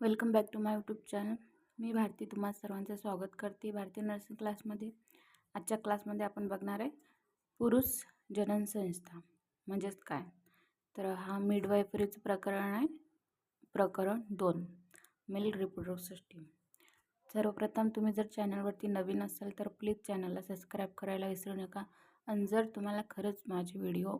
Welcome back to my YouTube channel. मी भारती तुम्हा सर्वांचं स्वागत करते. भारतीय नर्सिंग क्लासमध्ये आजच्या क्लासमध्ये आपण बघणार आहे पुरुष जनन संस्था म्हणजेच काय? तर हा मिडवायफरीचं प्रकरण आहे. प्रकरण दोन मेल रिप्रोडक्ट सिस्टीम सर्वप्रथम तुम्ही जर चॅनलवरती नवीन असाल तर प्लीज चॅनलला सबस्क्राईब करायला विसरू नका. आणि जर तुम्हाला खरंच माझे व्हिडिओ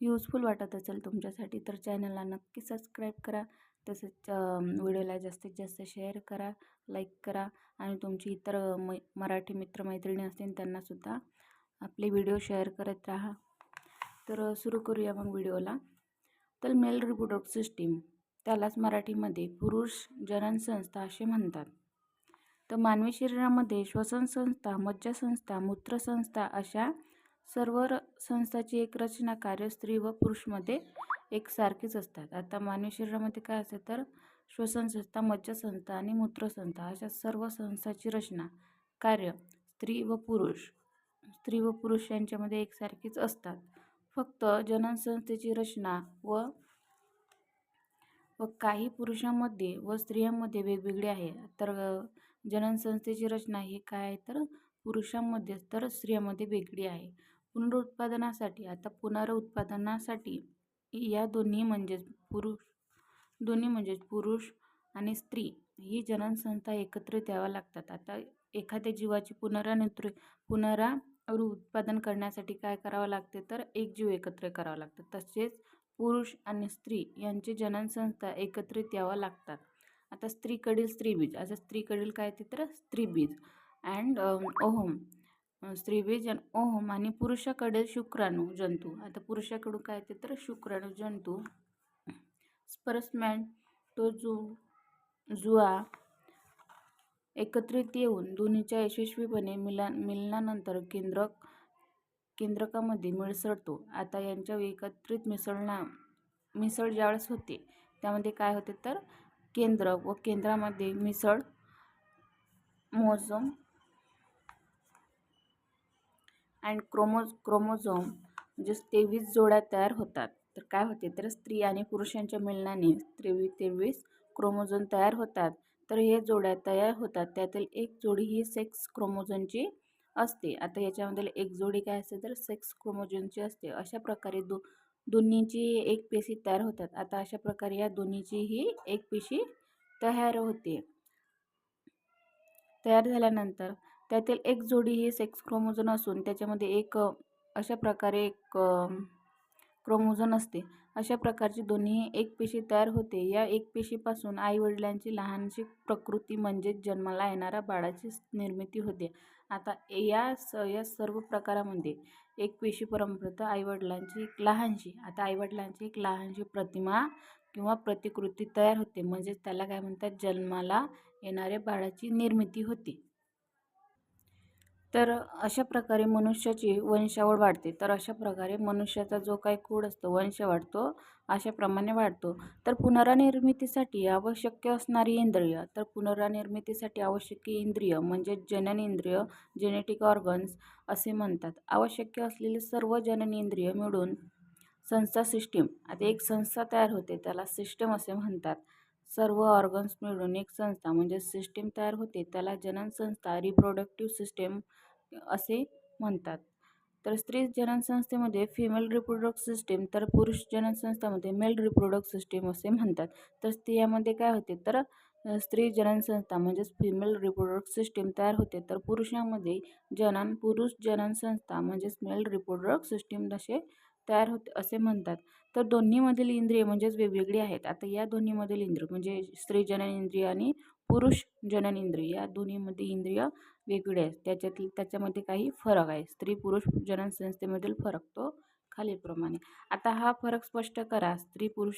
यूजफुल वाटत असेल तुमच्यासाठी तर चॅनलला नक्की सबस्क्राईब करा. तसेच व्हिडिओला जास्तीत जास्त शेअर करा लाईक करा आणि तुमची इतर मै मराठी मित्रमैत्रिणी असतील त्यांनासुद्धा आपले व्हिडिओ शेअर करत राहा. तर सुरू करूया मग व्हिडिओला. तर मेल रिप्रोडक्ट सिस्टीम त्यालाच मराठीमध्ये पुरुष जनन संस्था असे म्हणतात. तर मानवी शरीरामध्ये श्वसन संस्था मज्जासंस्था मूत्रसंस्था अशा सर्व संस्थाची एक रचना कार्य स्त्री व पुरुषमध्ये एकसारखीच असतात. आता मानवी शरीरामध्ये काय असते तर श्वसन संस्था मज्जासंस्था आणि मूत्रसंस्था अशा सर्व संस्थाची रचना कार्य स्त्री व पुरुष स्त्री व पुरुष यांच्यामध्ये एकसारखीच असतात. फक्त जननसंस्थेची रचना व व काही पुरुषांमध्ये व स्त्रियांमध्ये वेगवेगळी आहे. तर जननसंस्थेची रचना ही काय आहे तर पुरुषांमध्ये तर स्त्रियांमध्ये वेगळी आहे. पुनरुत्पादनासाठी आता पुनरुत्पादनासाठी या दोन्ही म्हणजेच पुरुष दोन्ही म्हणजेच पुरुष आणि स्त्री ही जननसंस्था एकत्रित याव्या लागतात. आता एखाद्या जीवाची पुनरानित्र पुनरा उत्पादन करण्यासाठी काय करावं लागते? तर एक जीव एकत्र करावा लागतो. तसेच पुरुष आणि स्त्री यांची जननसंस्था एकत्रित यावं लागतात. आता स्त्रीकडील स्त्रीबीज आता स्त्रीकडील काय ते तर स्त्रीबीज. अँड ओहोम. स्त्रीबीज आणि आणि पुरुषाकडे शुक्राणू जंतू. आता पुरुषाकडून काय ते तर शुक्राणू जंतू. स्पर्समॅन तो जु जुआ एकत्रित येऊन दोन्हीच्या यशस्वीपणे मिला मिलनानंतर केंद्रक केंद्रकामध्ये मिसळतो आता यांच्या एकत्रित मिसळणा मिसळ ज्यावेळेस होते. त्यामध्ये काय होते तर केंद्र व केंद्रामध्ये मिसळ मोजम अँड क्रोमो क्रोमोझोम म्हणजे तेवीस जोड्या तयार होतात. तर काय होते? तर स्त्री आणि पुरुषांच्या मिलनाने त्रेवी तेवीस क्रोमोझोम तयार होतात. तर हे जोड्या तयार होतात. त्यातील एक जोडी ही सेक्स क्रोमोझोनची असते. आता याच्यामध्ये एक जोडी काय असते? तर सेक्स क्रोमोझोनची असते. अशा प्रकारे दो दोन्हीची एक पेशी तयार होतात. आता अशा प्रकारे या दोन्हीचीही एक पेशी तयार होते. तयार झाल्यानंतर त्यातील एक जोडी ही सेक्स क्रोमोझोन असून त्याच्यामध्ये एक अशा प्रकारे एक क्रोमोझोन असते. अशा प्रकारची दोन्ही एक पेशी तयार होते. या एक पेशीपासून आईवडिलांची लहानशी प्रकृती म्हणजेच जन्माला येणाऱ्या बाळाची निर्मिती होते. आता या स या सर्व प्रकारामध्ये एक पेशी परंपरेत आईवडिलांची एक लहानशी आता आईवडिलांची एक लहानशी प्रतिमा किंवा प्रतिकृती तयार होते. म्हणजेच त्याला काय म्हणतात? जन्माला येणाऱ्या बाळाची निर्मिती होते. तर अशा प्रकारे मनुष्याची वंशावळ वाढते. तर अशा प्रकारे मनुष्याचा जो काही कूड असतो वंश वाढतो अशाप्रमाणे वाढतो. तर पुनरानिर्मितीसाठी आवश्यक असणारी इंद्रिय तर पुनरानिर्मितीसाठी आवश्यक इंद्रिय म्हणजे जनन इंद्रिय जेनेटिक ऑर्गन्स असे म्हणतात. आवश्यक असलेले सर्व जनन इंद्रिय मिळून संस्था सिस्टीम आता एक संस्था तयार होते त्याला सिस्टम असे म्हणतात. सर्व ऑर्गन्स मिळून एक संस्था म्हणजे सिस्टीम तयार होते. त्याला जनन संस्था रिप्रोडक्टिव्ह सिस्टीम असे म्हणतात. तर स्त्री जननसंस्थेमध्ये फिमेल रिप्रोडक्ट सिस्टीम तर पुरुष जननसंस्थेमध्ये मेल रिप्रोडक्ट सिस्टीम असे म्हणतात. तर स्त्रियामध्ये काय होते? तर स्त्री जननसंस्था म्हणजेच फिमेल रिप्रोडक्ट सिस्टीम तयार होते. तर पुरुषामध्ये जनन पुरुष जननसंस्था म्हणजेच मेल रिप्रोडक्ट सिस्टीम असे तयार होते असे म्हणतात. तर दोन्हीमधील इंद्रिय म्हणजेच वेगवेगळी आहेत. आता या दोन्हीमधील इंद्रिय म्हणजे स्त्री जनन इंद्रिय आणि पुरुष जनन इंद्रिय या दोन्हीमध्ये इंद्रिय वेगळे आहेत. त्याच्यातील त्याच्यामध्ये काही फरक आहे. स्त्री पुरुष जनन संस्थेमधील फरक तो खालीलप्रमाणे. आता हा फरक स्पष्ट करा. स्त्री पुरुष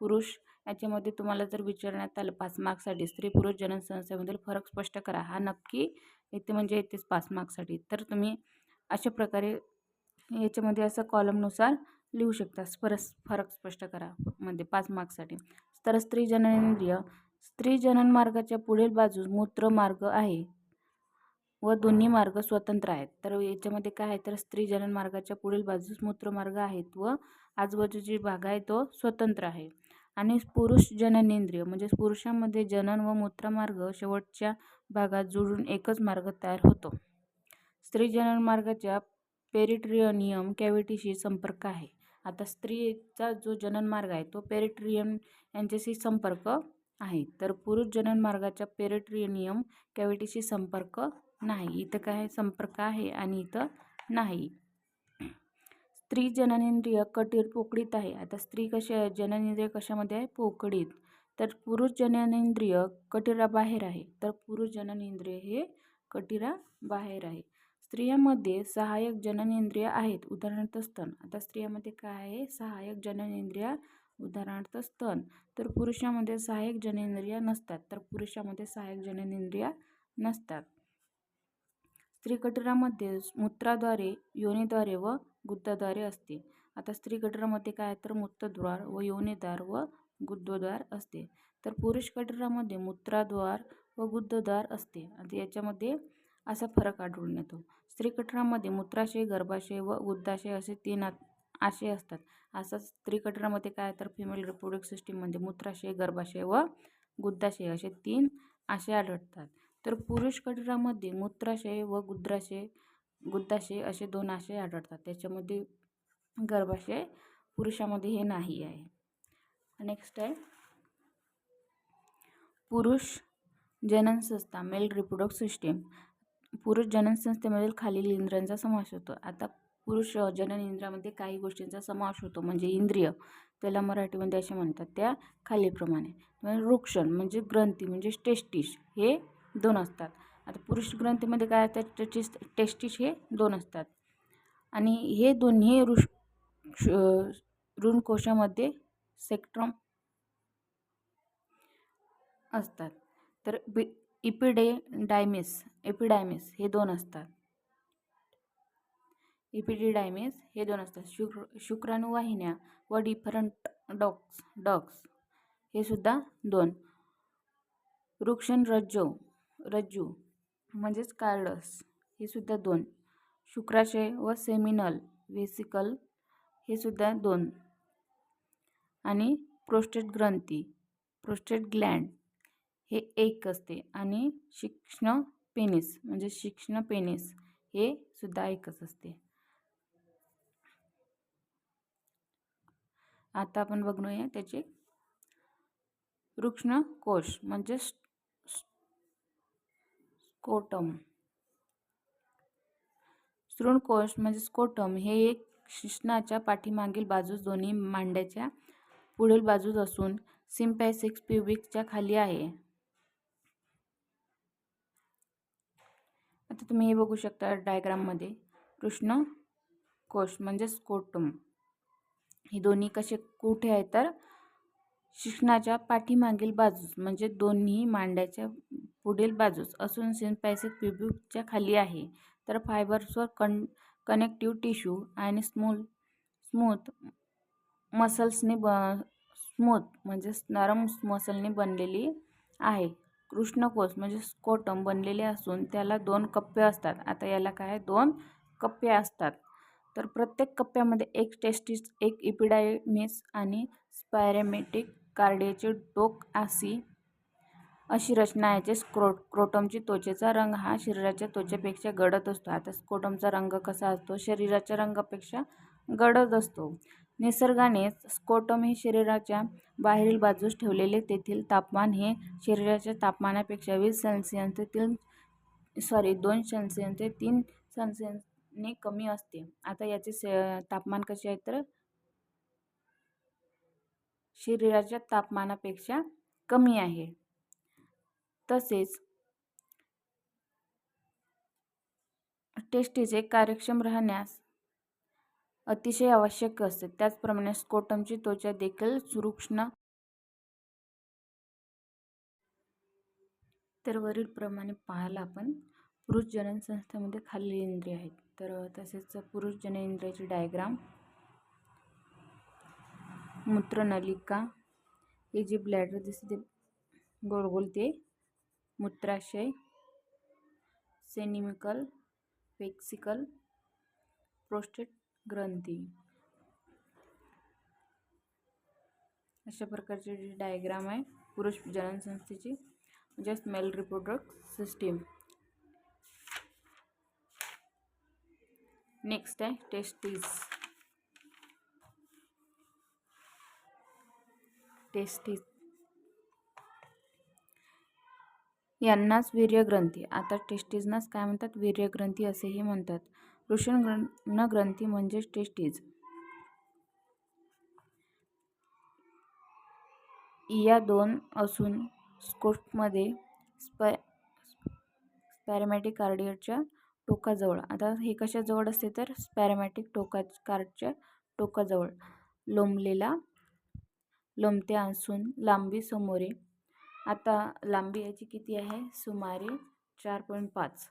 पुरुष याच्यामध्ये तुम्हाला जर विचारण्यात आलं पाच मार्क्ससाठी स्त्री पुरुष जनन संस्थेमधील फरक स्पष्ट करा. हा नक्की येते म्हणजे येतेच पाच मार्क्ससाठी. तर तुम्ही अशा प्रकारे याच्यामध्ये असं कॉलमनुसार लिहू शकता परस फरक स्पष्ट करा. मध्ये पाच मार्क्ससाठी तर स्त्री जननेंद्रिय स्त्री जनन मार्गाच्या पुढील बाजूस मूत्रमार्ग आहे व दोन्ही मार्ग स्वतंत्र आहेत. तर याच्यामध्ये काय आहे? तर स्त्री जनन मार्गाच्या पुढील बाजूस मूत्रमार्ग आहेत व आजूबाजूची भाग आहे तो स्वतंत्र आहे. आणि पुरुष जननेंद्रिय म्हणजे पुरुषामध्ये जनन व मूत्रमार्ग शेवटच्या भागात जुळून एकच मार्ग तयार होतो. स्त्री जनन मार्गाच्या पेरिट्रियनियम कॅव्हिटीशी संपर्क आहे. आता स्त्रीचा जो जननमार्ग आहे तो पेरिट्रियम यांच्याशी संपर्क आहे. तर पुरुष जननमार्गाच्या पेरिट्रियनियम कॅव्हिटीशी संपर्क नाही. इथं काय संपर्क आहे आणि इथं नाही. स्त्री जननेंद्रिय कटीर पोकळीत आहे. आता स्त्री कशा जननेंद्रिय कशामध्ये आहे? पोकळीत. तर पुरुष जननेंद्रिय कटिराबाहेर आहे. तर पुरुष जननेंद्रिय हे कटिरा बाहेर आहे. स्त्रियामध्ये सहाय्यक जननेंद्रिय आहेत. उदाहरणार्थ स्तन. आता स्त्रियामध्ये काय आहे? सहाय्यक जननेंद्रिय उदाहरणार्थ स्तन. तर पुरुषामध्ये सहाय्यक जननेंद्रिय नसतात. तर पुरुषामध्ये सहाय्यक जननेंद्रिय नसतात. स्त्री कटरामध्ये मूत्राद्वारे योनीद्वारे व गुद्धाद्वारे असते. आता स्त्री कटरामध्ये काय तर मूत्रद्वार व योनीद्वार व गुद्धद्वार असते. तर पुरुष कटिरामध्ये मूत्राद्वार व गुद्धद्वार असते. आता याच्यामध्ये असा फरक आढळून येतो. स्त्रीकटरामध्ये मूत्राशय गर्भाशय व गुद्धाशय असे तीन आशय असतात. असंच स्त्री कटरामध्ये काय तर फिमेल रिप्रोडक्ट सिस्टीममध्ये मूत्राशय गर्भाशय व गुद्धाशय असे तीन आशय आढळतात. तर पुरुष कटरामध्ये मूत्राशय व गुद्राशय गुद्धाशय असे दोन आशय आढळतात. त्याच्यामध्ये गर्भाशय पुरुषामध्ये हे नाही आहे. नेक्स्ट आहे. पुरुष जननसंस्था मेल रिप्रोडक्ट सिस्टीम पुरुष जननसंस्थेमधील खालील इंद्रियांचा समावेश होतो. आता पुरुष जनन इंद्रियामध्ये काही गोष्टींचा समावेश होतो म्हणजे इंद्रिय. त्याला मराठीमध्ये असे म्हणतात त्या खालीलप्रमाणे. म्हणजे वृक्षण म्हणजे ग्रंथी म्हणजे टेस्टिश हे दोन असतात. आता पुरुष ग्रंथीमध्ये काय असतात टेस्टिस टेस्टिश हे दोन असतात. आणि हे दोन्ही ऋष ऋणकोशामध्ये सेक्ट्रम असतात. तर बी इपिडे डायमिस एपिडायमिस हे दोन असतात. इपिडिडायमिस हे दोन असतात. शुक्र शुक्राणुवाहिन्या व डिफरंट डॉक्स डॉक्स हे सुद्धा दोन. वृक्षण रज्जो रज्जू म्हणजेच कार्डस हे सुद्धा दोन. शुक्राशय व सेमिनल वेसिकल हे सुद्धा दोन. आणि प्रोस्टेट ग्रंथी प्रोस्टेट ग्लँड हे एक असते आणि शिक्ष्ण पेनिस म्हणजे शिक्ष्ण पेनिस हे सुद्धा एकच असते. आता आपण बघणूया त्याचे रुक्ष्ण कोश म्हणजे स्कोटम. कोश म्हणजे स्कोटम हे एक शिश्नाच्या पाठीमागील बाजूस दोन्ही मांड्याच्या पुढील बाजूस असून सिम्पॅसिक्स प्युबिकच्या खाली आहे. आता तुम्ही हे बघू शकता डायग्राममध्ये कृष्ण कोश म्हणजेच कोटुम हे दोन्ही कसे कुठे आहे तर शिक्षणाच्या पाठीमागील बाजूस म्हणजे दोन्ही मांड्याच्या पुढील बाजूस. असून सिम्पॅसिक प्युबिकच्या खाली आहे. तर फायबर्सवर कन कनेक्टिव्ह टिश्यू आणि स्मूल स्मूथ मसल्सने ब स्मूथ म्हणजे नरम मसलने बनलेली आहे. कृष्णकोश म्हणजे स्कोटम बनलेले असून त्याला दोन कप्पे असतात. आता याला काय दोन कप्पे असतात. तर प्रत्येक कप्प्यामध्ये एक टेस्टिस एक इपिडायमिस आणि स्पायरेमेटिक कार्डियाचे टोक आसी अशी रचना याचे स्क्रो क्रोटमची त्वचेचा रंग हा शरीराच्या त्वचेपेक्षा गडद असतो. आता स्कोटमचा रंग कसा असतो? शरीराच्या रंगापेक्षा गडद असतो. निसर्गानेच स्कोटम हे शरीराच्या बाहेरील बाजूस ठेवलेले तेथील तापमान हे शरीराच्या तापमानापेक्षा वीस सेल्सिअस ते तीन सॉरी दोन सेल्सिअस ते तीन सेल्सिअसने कमी असते. आता याचे से तापमान कसे आहे तर? शरीराच्या तापमानापेक्षा कमी आहे. तसेच टेस्टीचे कार्यक्षम राहण्यास अतिशय आवश्यक असते. त्याचप्रमाणे स्कोटमची त्वचा देखील सुरूक्ष्म तर वरीलप्रमाणे पाहायला आपण पुरुष जननसंस्थेमध्ये खालील इंद्रिय आहेत. तर तसेच पुरुष जननेंद्रियाची डायग्राम मूत्रनलिका. हे जे ब्लॅडर दिसते गोल गोल ते मूत्राशय. सेनिमिकल वेक्सिकल प्रोस्टेट ग्रंथी. अशा प्रकारची जी डायग्राम आहे पुरुष जननसंस्थेची just male reproductive system. Next आहे टेस्टीज टेस्टीज यांनाच वीर्यग्रंथी. आता टेस्टीजनाच काय म्हणतात? वीर्यग्रंथी असेही म्हणतात. ग्रंथी म्हणजेच टेस्टीज. या दोन असून स्कोटमध्ये स्पॅ स्पॅरेमॅटिक कार्डियरच्या टोकाजवळ आता हे कशाजवळ असते तर स्पॅरेमॅटिक टोका कार्डच्या टोकाजवळ लोंबलेला लोंबते असून लांबी समोरे. आता लांबी याची किती आहे? सुमारे चार पॉईंट पाच.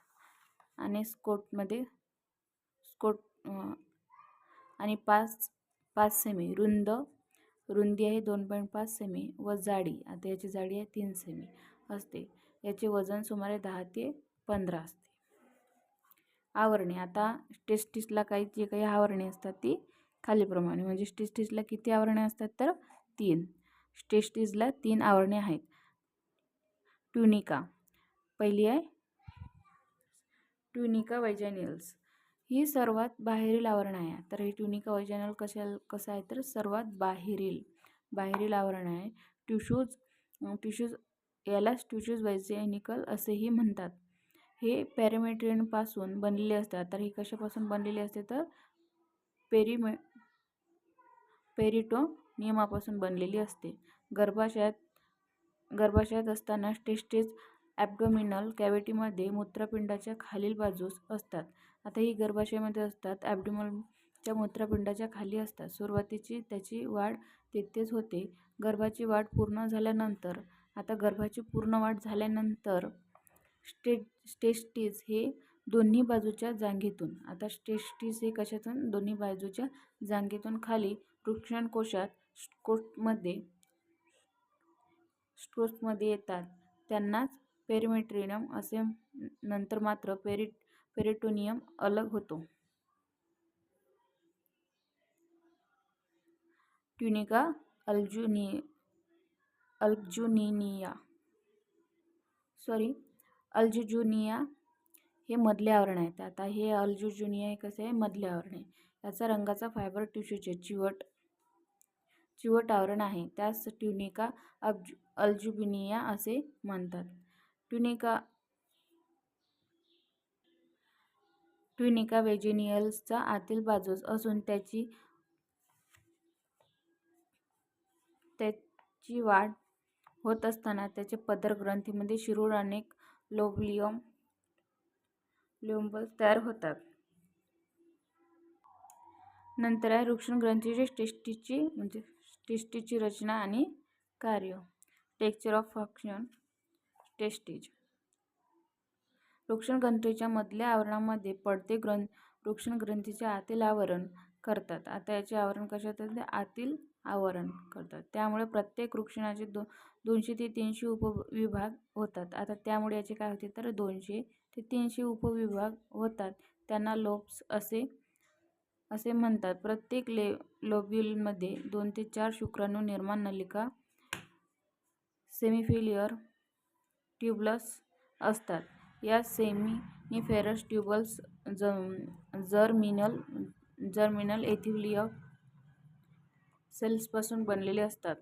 आणि स्कोटमध्ये कोट आणि पाच पाच सेमी रुंद रुंदी आहे दोन पॉईंट पाच सेमी व जाडी आता याची जाडी आहे तीन सेमी असते. याचे वजन सुमारे दहा ते पंधरा असते. आवरणे. आता स्टेस्टिसला काही जे काही आवरणे असतात ती खालीप्रमाणे म्हणजे स्टेस्टिसला किती आवरणे असतात तर तीन. स्टेस्टिसला तीन आवरणे आहेत. ट्युनिका पहिली आहे. ट्युनिका वैजॅनियल्स ही सर्वात बाहेरील आवरण आहे. तर हे ट्युनिक ओरिजिनल कशा कसं आहे? तर सर्वात बाहेरील बाहेरील आवरण आहे. ट्युशूज ट्युशूज यालाच ट्युशूज वैज्ञानिकल असेही म्हणतात. हे पॅरेमेट्रियनपासून बनलेले असतात. तर हे कशापासून बनलेली असते? तर पेरिमे पेरिटो नियमापासून बनलेली असते. गर्भाशयात गर्भाशयात असताना टेस्टेज ॲब्डोमिनल कॅव्हिटीमध्ये मूत्रपिंडाच्या खालील बाजूस असतात. आता ही गर्भाशयामध्ये असतात ॲबडिमॉलच्या मूत्रपिंडाच्या खाली असतात. सुरुवातीची त्याची वाढ तिथेच होते. गर्भाची वाढ पूर्ण झाल्यानंतर आता गर्भाची पूर्ण वाढ झाल्यानंतर स्टे स्टेस्टीज हे दोन्ही बाजूच्या जांघेतून आता स्टेस्टीज हे कशातून? दोन्ही बाजूच्या जांघेतून खाली वृक्षणकोशात स्कोटमध्ये स्टोर्समध्ये येतात. त्यांनाच पेरिमेट्रिनम असे नंतर मात्र पेरिट पेरिटोनियम अलग होतो. ट्युनिका अल्जुनी अल्जुनिनिया. सॉरी अल्जुजुनिया हे मधले आवरण आहे. आता हे अल्जुजुनिया हे कसं आहे? मधले आवरण आहे. याचा रंगाचा फायबर टिश्यूचे चिवट चिवट आवरण आहे त्यास ट्युनिका अब्जु अल्जुबिनिया असे म्हणतात ट्युनिका ट्युनिका वेजिनियल्सचा आतील बाजूस असून त्याची त्याची वाढ होत असताना त्याचे पदर ग्रंथीमध्ये शिरूर अनेक लोबलियम लिओम्बल्स तयार होतात. नंतर आहे रुक्षण ग्रंथीची टेस्टीची म्हणजे टेस्टीची रचना आणि कार्य. टेक्चर ऑफ फंक्शन टेस्टीज वृक्षण ग्रंथीच्या मधल्या आवरणामध्ये पडते ग्रंथ वृक्षण आतील आवरण करतात. आता याचे आवरण कशात ते आतील आवरण करतात. त्यामुळे प्रत्येक वृक्षणाचे दो दोनशे ते तीनशे उपविभाग होतात. आता त्यामुळे याचे काय होते? तर दोनशे ते तीनशे उपविभाग होतात. त्यांना लोब्स असे असे म्हणतात. प्रत्येक ले लोब्युलमध्ये दोन ते चार शुक्राणू निर्माण नलिका सेमिफिलियर ट्यूबलस असतात. या सेमिनिफेरस ट्यूबल्स ज जर्मिनल जर्मिनल एथिलियक सेल्सपासून बनलेले असतात.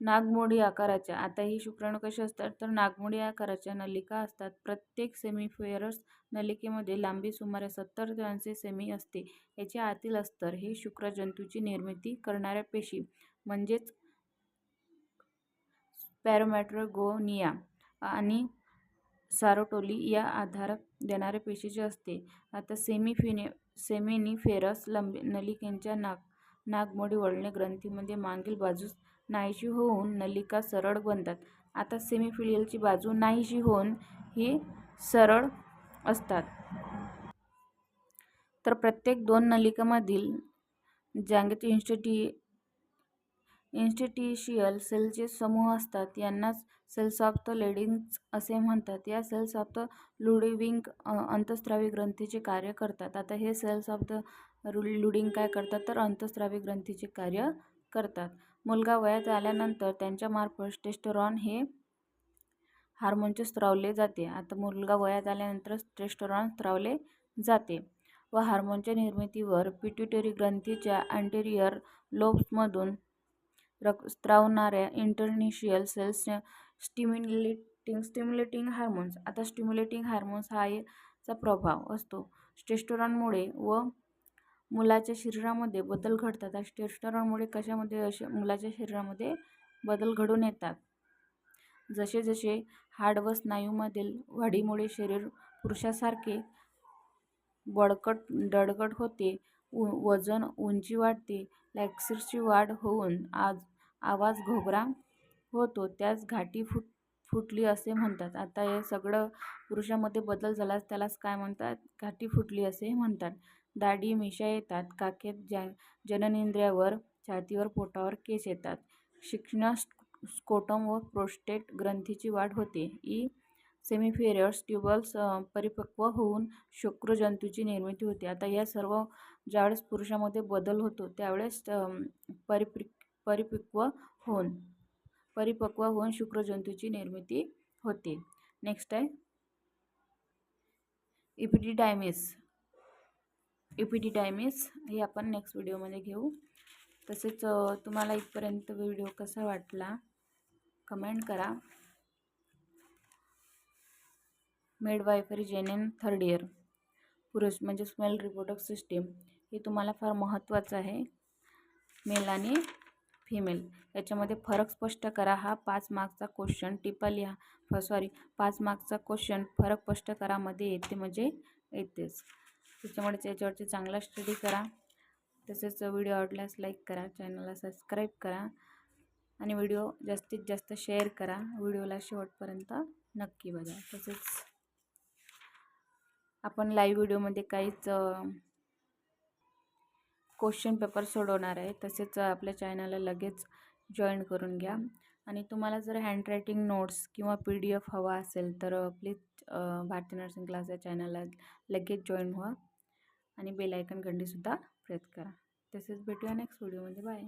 नागमोडी आकाराच्या आता ही शुक्राणू कसे असतात? तर नागमोडी आकाराच्या नलिका असतात. प्रत्येक सेमीफेरस नलिकेमध्ये लांबी सुमारे सत्तर ते ऐंशी सेमी असते. याच्या आतील अस्तर हे शुक्रजंतूची निर्मिती करणाऱ्या पेशी म्हणजेच पॅरोमॅट्रोगोनिया आणि सारोटोली या आधार देणाऱ्या पेशीचे असते आता सेमिफिने सेमिनिफेरस लंबी नलिकेच्या नाक नागमोडी वळणे ग्रंथीमध्ये मागील बाजूस नाहीशी होऊन नलिका सरळ बनतात. आता सेमिफिलियलची बाजू नाहीशी होऊन ही सरळ असतात. तर प्रत्येक दोन नलिकामधील जागेत इन्स्टिटी इन्स्टिटिशियल सेलचे समूह असतात. यांनाच सेल्स ऑफ द लेडिंग्स असे म्हणतात. या सेल्स ऑफ द लुडिविंग अंतस्त्रावी ग्रंथीचे कार्य करतात. आता हे सेल्स ऑफ द लुडिंग काय करतात? तर अंतस्त्रावी ग्रंथीचे कार्य करतात. मुलगा वयात आल्यानंतर त्यांच्यामार्फत टेस्टोरॉन हे हार्मोनचे स्त्रावले जाते. आता मुलगा वयात आल्यानंतर टेस्टोरॉन स्त्रावले जाते व हार्मोनच्या निर्मितीवर पिट्युटरी ग्रंथीच्या अँटेरियर लोब्समधून रक स्त्रावणाऱ्या interstitial cells stimulating stimulating hormones. आता स्टिम्युलेटिंग हार्मोन्स हा याचा प्रभाव असतो. स्टेस्टोरॉनमुळे व मुलाच्या शरीरामध्ये बदल घडतात. स्टेस्टोरॉनमुळे कशामध्ये असे मुलाच्या शरीरामध्ये बदल घडून येतात? जसे जसे हाड व स्नायूमधील वाढीमुळे शरीर पुरुषासारखे बळकट दडकट होते उ वजन उंची वाढते लॅक्सिसची वाढ होऊन आज आवाज घोगरा होतो. त्यास घाटी फुट फुटली असे म्हणतात. आता हे सगळं पुरुषामध्ये बदल झाल्यास त्यालाच काय म्हणतात? घाटी फुटली असे म्हणतात. दाढी मिशा येतात. काखेत ज्या जननेंद्रियावर छातीवर पोटावर केस येतात. शिक्षण स्कोटम व प्रोस्टेट ग्रंथीची वाढ होते. ई सेमिफेरियर्स ट्युबल्स परिपक्व होऊन शुक्रजंतूची निर्मिती होते. आता या सर्व ज्यावेळेस पुरुषामध्ये बदल होतो. त्यावेळेस परिप्रिक परिपक्व होऊन परिपक्व होऊन शुक्रजंतूची निर्मिती होते. नेक्स्ट आहे. इपिडिडायमिस इपिडिडायमिस हे आपण नेक्स्ट व्हिडिओमध्ये घेऊ. तसेच तुम्हाला इथपर्यंत व्हिडिओ कसा वाटला कमेंट करा. मेड जेन जेनेन थर्ड इयर पुरुष म्हणजे स्मेल रिप्रोडक्ट सिस्टीम हे तुम्हाला फार महत्त्वाचं आहे. मेल आणि फिमेल याच्यामध्ये फरक स्पष्ट करा. हा पाच मार्कचा क्वेश्चन टिपा लिहा. सॉरी पाच मार्कचा क्वेश्चन फरक स्पष्ट करामध्ये येते म्हणजे येतेच. त्याच्यामुळे त्याच्यावरती चांगला स्टडी करा. तसेच व्हिडिओ आवडल्यास लाईक करा. चॅनलला सबस्क्राईब करा. आणि व्हिडिओ जास्तीत जास्त शेअर करा. व्हिडिओला शेवटपर्यंत नक्की बघा. तसेच आपण लाईव्ह व्हिडिओमध्ये काहीच क्वेश्चन पेपर सोडवणार आहे तसेच आपल्या चॅनलला लगेच जॉईन करून घ्या. आणि तुम्हाला जर हँडरायटिंग नोट्स किंवा पी डी एफ हवा असेल तर प्लीज भारती नर्सिंग क्लास या चॅनलला लगेच जॉईन व्हा. आणि बेलायकन घंटीसुद्धा प्रेस करा. तसेच भेटूया नेक्स्ट व्हिडिओमध्ये बाय